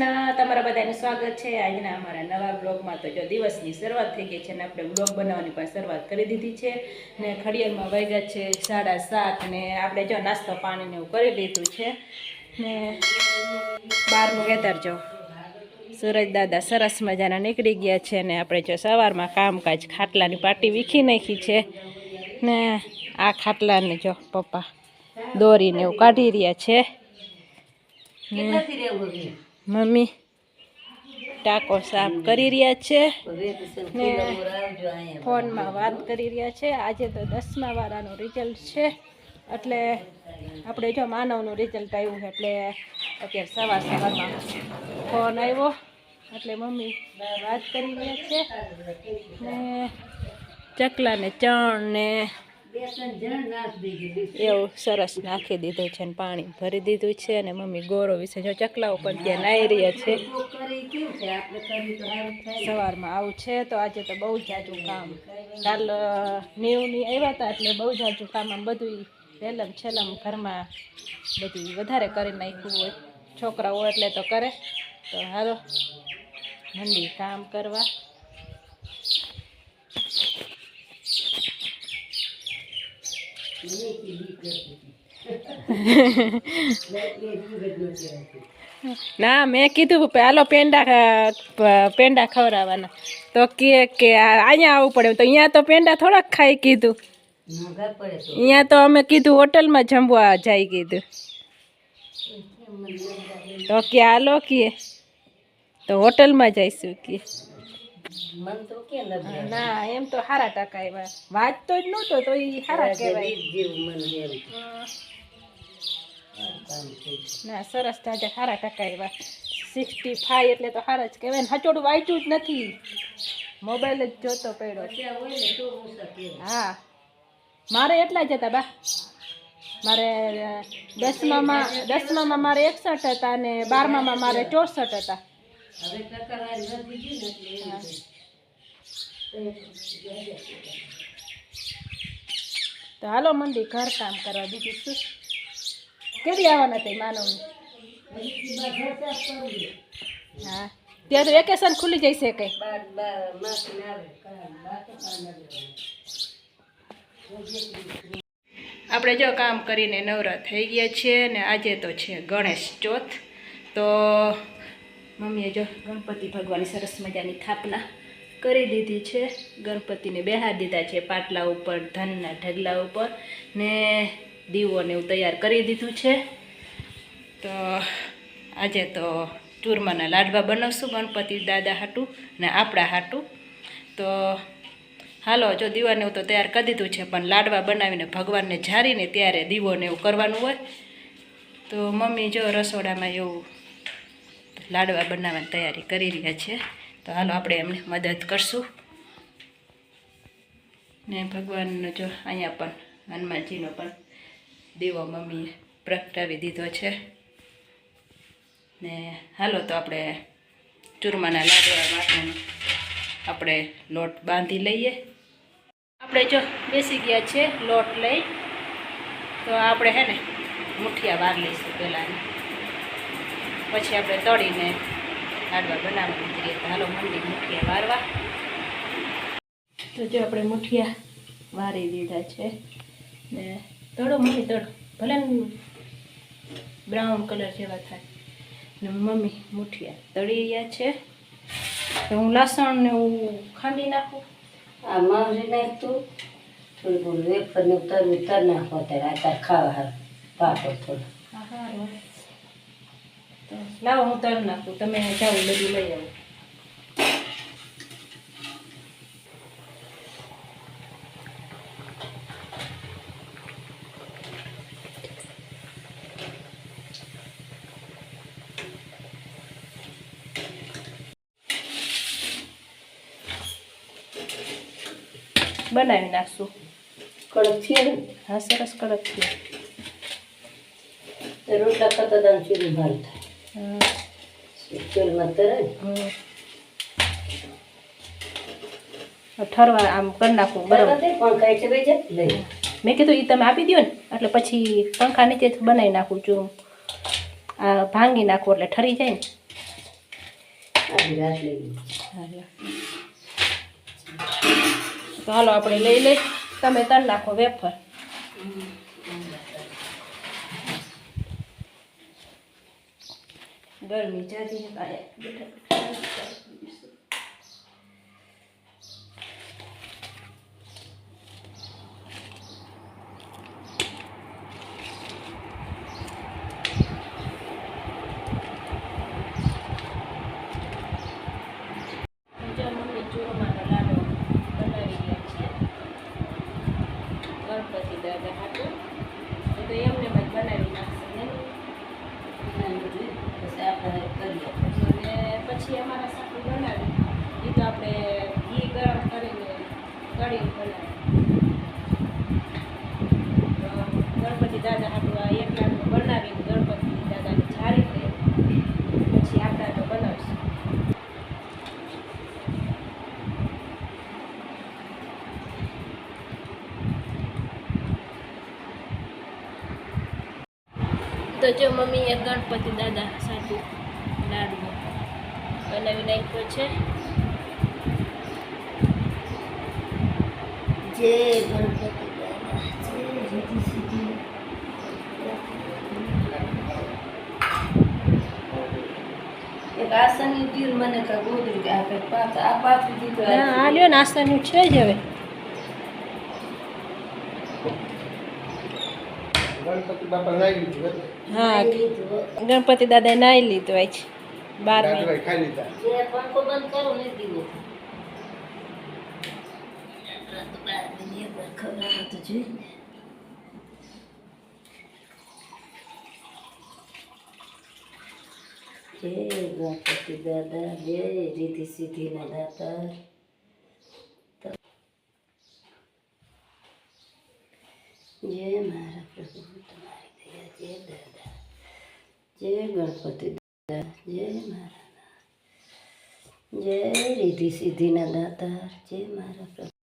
બધાનું સ્વાગત છે. આજના અમારા નવા બ્લોગમાં તો જો દિવસની શરૂઆત થઈ ગઈ છે ને આપણે બ્લોગ બનાવવાની પણ શરૂઆત કરી દીધી છે ને ખડિયાળમાં વાગ્યા છે સાડા સાત ને આપણે જો નાસ્તો પાણીને એવું કરી લીધું છે ને બહારનું વેધર જો. સુરજ દાદા સરસ મજાના નીકળી ગયા છે ને આપણે જો સવારમાં કામકાજ ખાટલાની પાટી વીખી નાખી છે ને આ ખાટલાને જો પપ્પા દોરીને એવું કાઢી રહ્યા છે. ને મમ્મી, ટાંકો સાફ કરી રહ્યા છે. ને ફોનમાં વાત કરી રહ્યા છે. આજે તો દસમા વાળાનું રિઝલ્ટ છે. એટલે આપણે જો માનવનું રિઝલ્ટ આવ્યું એટલે અત્યારે સવાર સવારમાં ફોન આવ્યો. એટલે મમ્મી વાત કરી રહ્યા છે. ને ચકલા ને ચણ ને એવું સરસ નાખી દીધું છે ને પાણી ભરી દીધું છે અને મમ્મી ગોરો વિશે જો ચકલાઓ પણ ત્યાં નાહી રહ્યા છે. સવારમાં આવું છે તો આજે તો બહુ જાજું કામ. કાલ નેવની આવ્યા હતા એટલે બહુ જાજું કામ. આમ બધું વહેલમ છેલ્લમ ઘરમાં બધું વધારે કરી નાખ્યું હોય. છોકરાઓ એટલે તો કરે. તો હાલો મંડી કામ કરવા. ના, મેં કીધું પેલો પેંડા પેંડા ખવડાવવાના. તો કે કે અહીંયા આવવું પડે. તો અહીંયા તો પેંડા થોડાક ખાઈ કીધું. અહીંયા તો અમે કીધું હોટલમાં જમવા જઈ કીધું. તો કે હાલો કે. તો હોટલમાં જઈશું કે. ના એમ તો સારા ટકા એવા. વાંચતો જ નહોતો તો એ સારા કહેવાય. ના સરસ તાજા સારા ટકા એવા. સિક્સટી ફાઈવ એટલે તો સારા જ કહેવાય. ને હચોડું વાંચ્યું જ નથી. મોબાઈલ જ જોતો પડ્યો. હા મારે એટલા જ હતા બા. મારે દસમામાં દસમામાં મારે એકસઠ હતા અને બારમામાં મારે ચોસઠ હતા. હા. તો હાલો મંદી ઘર કામ કરવા બીજું શું? કેવી આવવાના તે માનવ હા. ત્યાં તો વેકેશન ખુલી જશે કઈ. આપણે જો કામ કરીને નવરા થઈ ગયા છીએ ને આજે તો છે ગણેશ ચોથ. તો મમ્મીએ જો ગણપતિ ભગવાનની સરસ મજાની સ્થાપના કરી દીધી છે. ગણપતિને બેહાર દીધા છે પાટલા ઉપર, ધનના ઢગલા ઉપર ને દીવોને એવું તૈયાર કરી દીધું છે. તો આજે તો ચૂરમાના લાડવા બનાવશું ગણપતિ દાદા હાટું ને આપણા હાટું. તો હાલો, જો દીવાને એવું તો તૈયાર કરી દીધું છે, પણ લાડવા બનાવીને ભગવાનને ઝારીને ત્યારે દીવોને એવું કરવાનું હોય. તો મમ્મી જો રસોડામાં એવું લાડવા બનાવવાની તૈયારી કરી રહ્યા છે. તો હાલો આપણે એમને મદદ કરશું. ને ભગવાનનો જો અહીંયા પણ હનુમાનજીનો પણ દીવો મમ્મીએ પ્રગટાવી દીધો છે. ને હાલો તો આપણે ચૂરમાના લાડવા માટેનો આપણે લોટ બાંધી લઈએ. આપણે જો બેસી ગયા છે લોટ લઈ. તો આપણે હે ને મુઠિયા વાર લઈશું પહેલાં પછી આપણે તળીને લાડવા બનાવવાની કરીએ. તો હાલો મંડી મુઠિયા વારવા. તો જો આપણે મુઠિયા વારી દીધા છે. ને તળો મમ્મી તળો. ભલે બ્રાઉન કલર જેવા થાય. ને મમ્મી મુઠિયા તળી રહ્યા છે. તો હું લસણ ને હું ખાંડી નાખું. આ માવરી નાખતું. થોડું થોડું વેફર ને ઉતાર ઉતાર નાખો ત્યારે આ તાર ખાવા હાર પાપડ થોડું. લાવો હું તળ નાખું. તમે જાઓ બધું લઈ આવો. બનાવી નાખશું. કડક છે હા સરસ કડક છે. રોટલા કરતા દાન ચીરું ભાર થાય. ઠરવા આમ કરી નાખું બરાબર. મેં કીધું એ તમે આપી દો ને એટલે પછી પંખા નીચે બનાવી નાખું છું. આ ભાંગી નાખું એટલે ઠરી જાય ને. તો હાલો આપણે લઈ લઈ તમે તર નાખો વેફર. ગરમી જાજી છે કાંઈ બેઠા બેઠા બીજા મમ્મી ચૂરમાનો લાડો બનાવી રહ્યા છે ગણપતિ દાદા હાટું એ તો એમને જ બનાવી નાખશે ને પછી અમારા સાથે બનાવી. એ તો આપણે ઘી ગરમ કરીને કઢી બનાવી. ગણપતિ દાદા આપણું એક લાડુ બનાવીને ગણપતિ દાદાને જારી દે પછી આપણા તો બનાવશું. તો જો મમ્મીએ ગણપતિ દાદા સાથે લાડવો બનાવી નાખ્યો છે. જે ગણપતિ એક આસનની તીર મને કાંઈ ગોદરી કે આ કંઈક પાછ આ પાછું દીધું હા આ લ્યો નાસ્તાનું છે જ હવે. ગણપતિ બાપા નાઈ લીધું એટલે હા લીધું ગણપતિ દાદાએ નાઈ લીધું આજ બાર મહિના દાદરાએ ખાઈ લીધા જે પંખો બંધ કરો ને દીવો તો બાર મહિને એકવાર ખવડાવો તો જોઈએ ને. જય ગણપતિ દાદા જય રીતિ સિદ્ધિના દાતા જય મારા પ્રભુ તમારી દયા જય દાદા જય ગણપતિ દાદા જય મારા જય રીધિ સિદ્ધિના દાતા જય મારા પ્રભુ.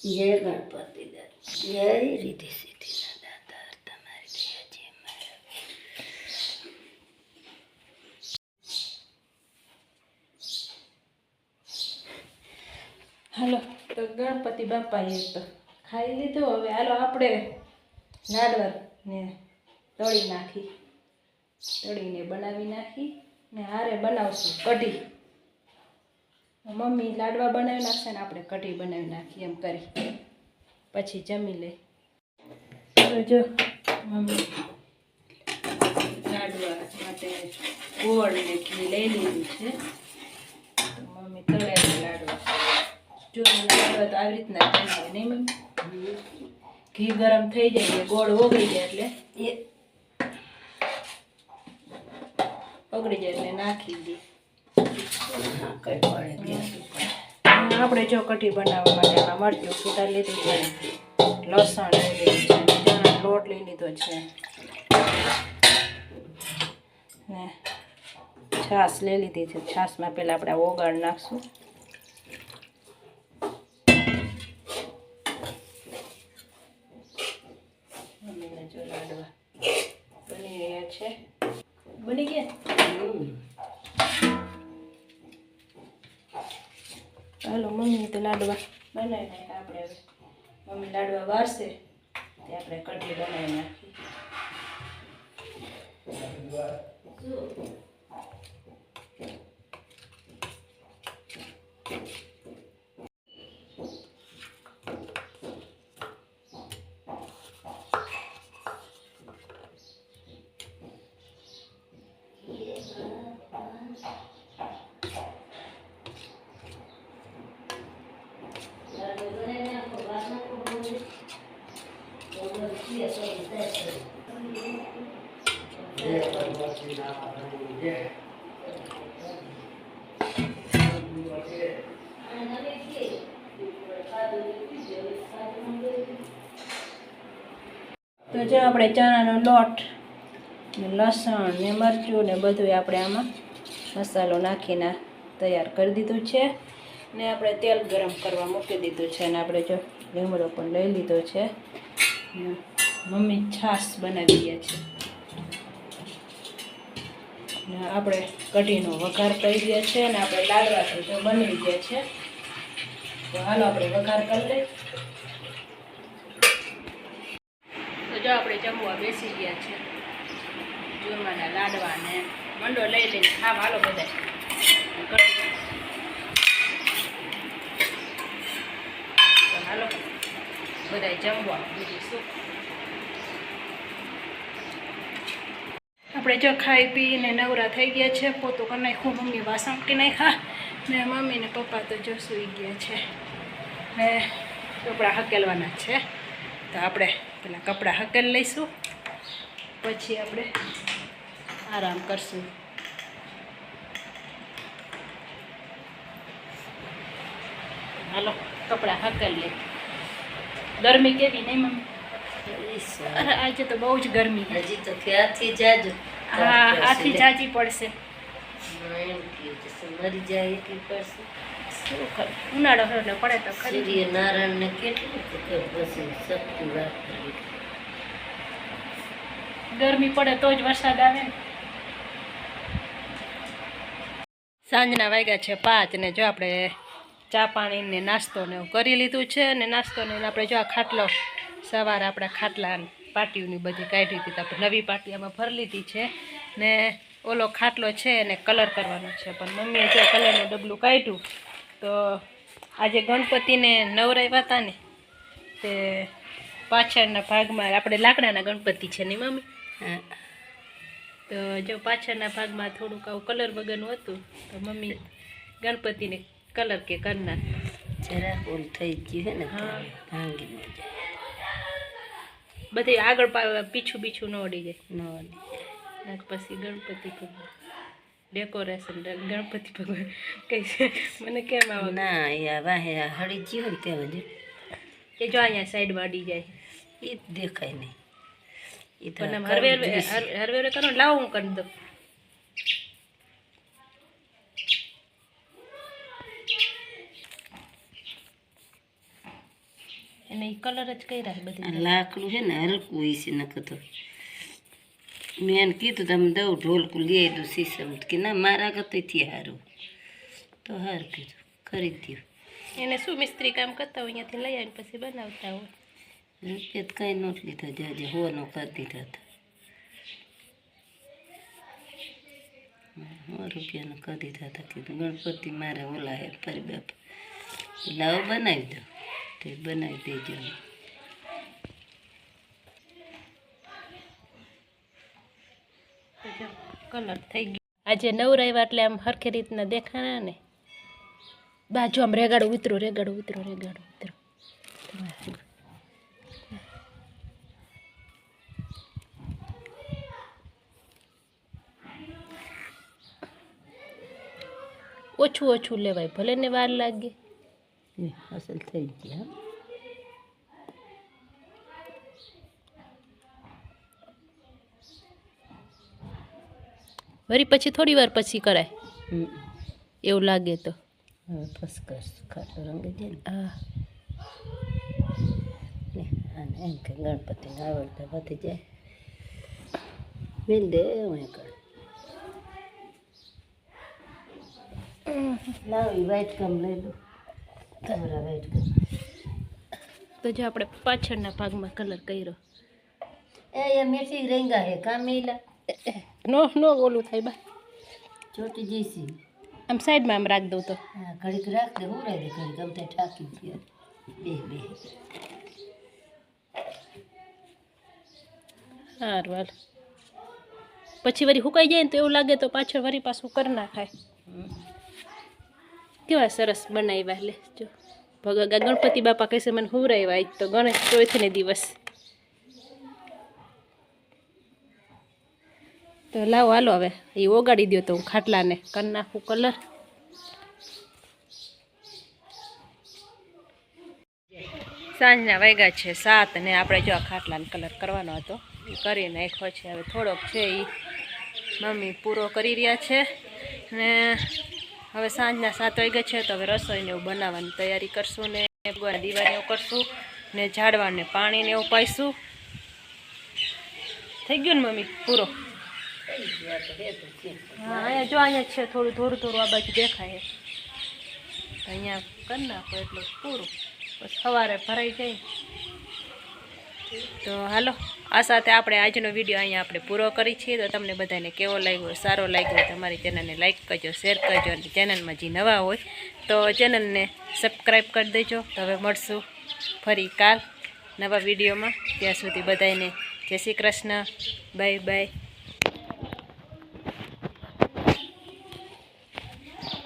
જય ગણપતિ જય રીતિ સિદ્ધિના દાતા તમારી દયા જય મારા હાલો, તો ગણપતિ બાપાએ તો ખાઈ લીધું. હવે હાલો આપણે લાડવા ને તળી નાખી. તળીને બનાવી નાખી ને હારે બનાવશું કઢી. મમ્મી લાડવા બનાવી નાખશે ને આપણે કઢી બનાવી નાખી એમ કરી. પછી જમી લઈ તો જો મમ્મી લાડવા માટે ગોળ ને ઘી લઈ લીધું છે. મમ્મી તળેલા લાડવા. જો લાડવા તો આવી રીતના બનાવે, નહીં મમ્મી? ઘી ગરમ થઈ જાય ગોળ ઓગળી જાય એટલે. એ ઓગળી જાય એટલે નાખી ઉપર. આપણે જો કઢી બનાવવા માટે આમાં મરચું સુધા લીધું છે લસણ લઈ લીધું છે લોટ લઈ લીધો છે. ને છાશ લઈ લીધી છે. છાશમાં પહેલાં આપણે ઓગાળ નાખશું મમ્મીને જો લાડવા બની રહ્યા છે ગયા હાલો મમ્મી તો લાડવા બનાવી નાખ્યા આપણે મમ્મી લાડવા વારશે, તે આપણે કઢી બનાવી નાખી તો જો આપણે ચણાનો લોટ ને લસણ ને મરચું ને બધું આપણે આમાં મસાલો નાખીને તૈયાર કરી દીધું છે. ને આપણે તેલ ગરમ કરવા મૂકી દીધું છે અને આપણે જો લીમડો પણ લઈ લીધો છે. ને મમ્મી છાશ બનાવી ગયા છે. ને આપણે કઢીનો વઘાર કરી ગયા છે અને આપણે લાડવા જો બની ગયા છે. તો હાલો આપણે વઘાર કરી લઈએ તો જો આપણે જમવા બેસી ગયા છે. જમવાના લાડવા ને મંડો લઈ લઈને ખાવા. હાલો બધા હાલો. બધા જમવા. બીજું શું? આપણે જો ખાઈ પીને નવરા થઈ ગયા છે. પોતું કરી નાખ્યું મમ્મી વાસણ કરી નાખ્યા. ને મમ્મી ને પપ્પા તો જો સૂઈ ગયા છે. ને ચોપડા હકેલવાના છે. તો આપણે પેલા કપડાં હકલ લઈશું. પછી આપણે આરામ કરશું. હાલો કપડાં હકલ લે ગરમી કેવી નહીં મમ્મી? અરે આજે તો બહુ જ ગરમી હજી તો ત્યાંથી જાજ. હા આથી જાજી પડશે. મરી જાય એટલી પડશે. શું ઉનાળો પડે તો ખરી. સૂર્યનારાયણ ને કેટલું પછી શક્તિ વાપરવી ગરમી પડે તો જ વરસાદ આવે ને. સાંજના વાગ્યા છે પાંચ ને જો આપણે ચા પાણી ને નાસ્તો ને એવું કરી લીધું છે ને નાસ્તો ને આપણે જો આ ખાટલો સવારે આપણે ખાટલા પાટીઓની બધી કાઢી હતી તો આપણે નવી પાટી આમાં ભરી લીધી છે ને ઓલો ખાટલો છે એને કલર કરવાનો છે. પણ મમ્મીએ જો કલરનું ડબલું કાઢ્યું તો આજે ગણપતિને નવરાવ્યા હતા ને તે પાછળના ભાગમાં આપણે લાકડાના ગણપતિ છે ને મમ્મી? હા. તો જો પાછળના ભાગમાં થોડુંક આવું કલર વગરનું હતું તો મમ્મી ગણપતિને કલર કે કરનાર જરા ઓલ થઈ ગયું ને હા. ભાંગી ન જાય. બધી આગળ પીછું બીછું ન ઓડી જાય. ન ઓડી જાય. પછી ગણપતિ ભગવાન. ડેકોરેશન ગણપતિ ભગવાન કઈ છે. મને કેમ આવે ના અહીંયા વાહે હળી ગયું ને ત્યાં હજુ એ જો અહીંયા સાઈડમાં અડી જાય. એ દેખાય નહીં. એ તો પણ આમ હરવે હરવે હરવે કરો લાવો હું કરી દઉં. એને કલર જ કર્યા બધી લાકડું છે ને હલકું છે નકર તો. મેં એને કીધું તમે દઉં ઢોલકું લઈ આવી સીસમ કે ના મારા ગતેથી સારું તો સારું કીધું કરી દઉં એને શું મિસ્ત્રી કામ કરતા હોય અહીંયાથી લઈ આવીને પછી બનાવતા હોય? રૂપિયા કાંઈ નહોત લીધા જાજે હો નો કરી દીધા હતા. હો રૂપિયાનો કરી દીધા હતા કીધું ગણપતિ મારે ઓલા હે ફરી બાપ. લાવો બનાવી દો તે બનાવી દેજો. કલર થઈ ગયો. આજે નવ નવરાવ્યા એટલે આમ હરખી રીતના દેખાણા ને? બાજુ આમ રેગાડું ઉતરું રેગાડું ઉતરું રેગાડું ઉતરું. ઓછું ઓછું લેવાય, ભલે ને વાર લાગે. અસલ થઈ ગયા વળી પછી થોડી વાર પછી કરાય. એવું લાગે તો. હવે ફસકસ ખાટો રંગ ને. હા. અને એમ કે ગણપતિને આવડતા વધી જાય. મિલ દે હું કર. લાવી કમ લઈ લો તમારા વ્હાઈટ કમ તો જો આપણે પાછળના ભાગમાં કલર કર્યો. એ મીઠી રેંગા હે કા મેલા નો નો ઓલું થાય બા ચોટી જઈશી આમ સાઈડમાં આમ રાખ દઉં તો. ઘડીક રાખ દે હું રાખ દે ઘડીક ઠાકી ગયા. બે બે. સારું હાલ પછી વળી સુકાઈ જાય ને તો એવું લાગે તો પાછળ વળી પાછું કરી નાખાય. કેવા સરસ બનાવ્યા લે જો. ભગવાન ગણપતિ બાપા કહેશે મને હુવરાવ્યા આજ તો ગણેશ ચોથને દિવસ. તો લાવો, હાલો હવે. એ ઓગાડી દો તો હું ખાટલાને. કરી નાખું કલર સાંજના વાગ્યા છે સાત ને આપણે જો આ ખાટલાને કલર કરવાનો હતો. એ કરી નાખ્યો છે. હવે થોડોક છે એ મમ્મી પૂરો કરી રહ્યા છે. ને હવે સાંજના સાત વાગ્યા છે તો હવે રસોઈને એવું બનાવવાની તૈયારી કરશું ને દીવાને એવું કરશું ને ઝાડવાને પાણીને એવું પાઈશું. થઈ ગયું ને મમ્મી? પૂરો? હા, અહીંયા જો અહીંયા છે, થોડું થોડું થોડું આ બાજુ દેખાય. અહીંયા કરી નાખો એટલે પૂરું. પછી સવારે ભરાઈ જાય. તો હાલો, આ સાથે આપણે આજનો વીડિયો અહીંયા આપણે પૂરો કરી છીએ. તો તમને બધાને કેવો લાગ્યો, સારો લાગ્યો તમારી ચેનલને લાઈક કરજો, શેર કરજો, અને ચેનલમાં જે નવા હોય, તો ચેનલને સબસ્ક્રાઈબ કરી દેજો. તો હવે મળશું ફરી કાલ નવા વિડીયોમાં. ત્યાં સુધી બધાને જય શ્રી કૃષ્ણ. Bye bye.